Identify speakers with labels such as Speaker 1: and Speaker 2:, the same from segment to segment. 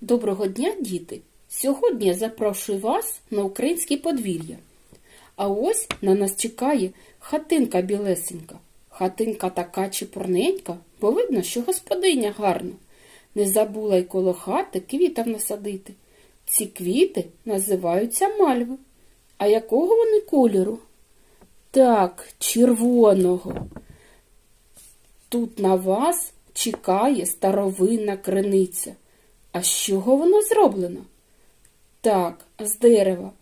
Speaker 1: Доброго дня, діти! Сьогодні я запрошую вас на українське подвір'я. А ось на нас чекає хатинка білесенька. Хатинка така чепурненька, бо видно, що господиня гарна. Не забула й коло хати квітів насадити. Ці квіти називаються мальви. А якого вони кольору? Так, червоного. Тут на вас чекає старовинна криниця. А з чого вона зроблена? Так, з дерева.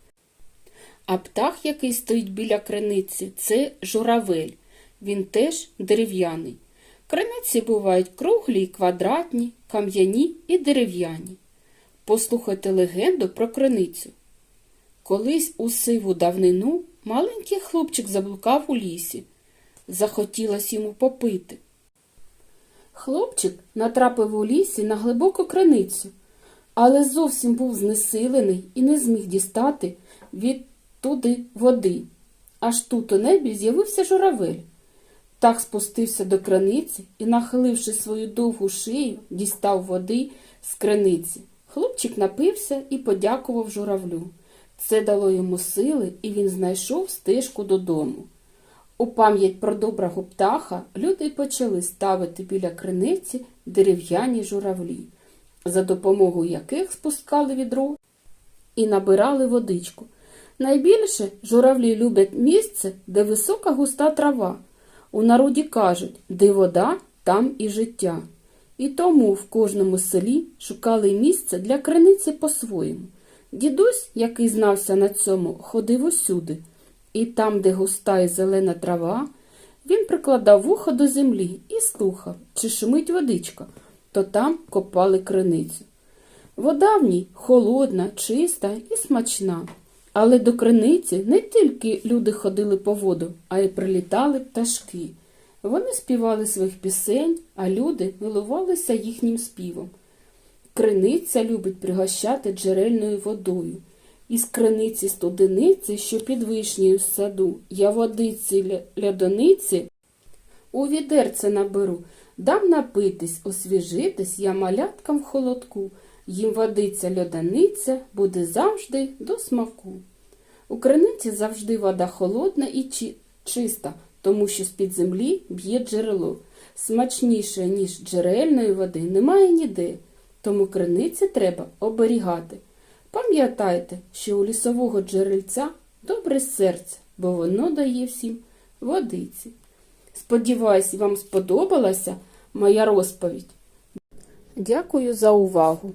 Speaker 1: А птах, який стоїть біля криниці, це журавель. Він теж дерев'яний. Криниці бувають круглі і квадратні, кам'яні і дерев'яні. Послухайте легенду про криницю. Колись у сиву давнину маленький хлопчик заблукав у лісі. Захотілось йому попити. Хлопчик натрапив у лісі на глибоку криницю, але зовсім був знесилений і не зміг дістати від туди води. Аж тут у небі з'явився журавель. Так спустився до криниці і, нахиливши свою довгу шию, дістав води з криниці. Хлопчик напився і подякував журавлю. Це дало йому сили, і він знайшов стежку додому. У пам'ять про доброго птаха люди почали ставити біля криниці дерев'яні журавлі, за допомогою яких спускали відро і набирали водичку. Найбільше журавлі люблять місце, де висока густа трава. У народі кажуть, де вода, там і життя. І тому в кожному селі шукали місце для криниці по-своєму. Дідусь, який знався на цьому, ходив усюди. І там, де густа і зелена трава, він прикладав вухо до землі і слухав, чи шумить водичка, то там копали криницю. Вода в ній холодна, чиста і смачна. Але до криниці не тільки люди ходили по воду, а й прилітали пташки. Вони співали своїх пісень, а люди милувалися їхнім співом. Криниця любить пригощати джерельною водою. Із криниці студениці, що під вишнею в саду, я водиці ля- лядониці у відерце наберу, дам напитись, освіжитись я маляткам в холодку. Їм водиця льоданиця буде завжди до смаку. У криниці завжди вода холодна і чи- чиста, тому що з-під землі б'є джерело. Смачніше, ніж джерельної води, немає ніде, тому криниці треба оберігати. Пам'ятайте, що у лісового джерельця добре серце, бо воно дає всім водиці. Сподіваюсь, вам сподобалася моя розповідь. Дякую за увагу!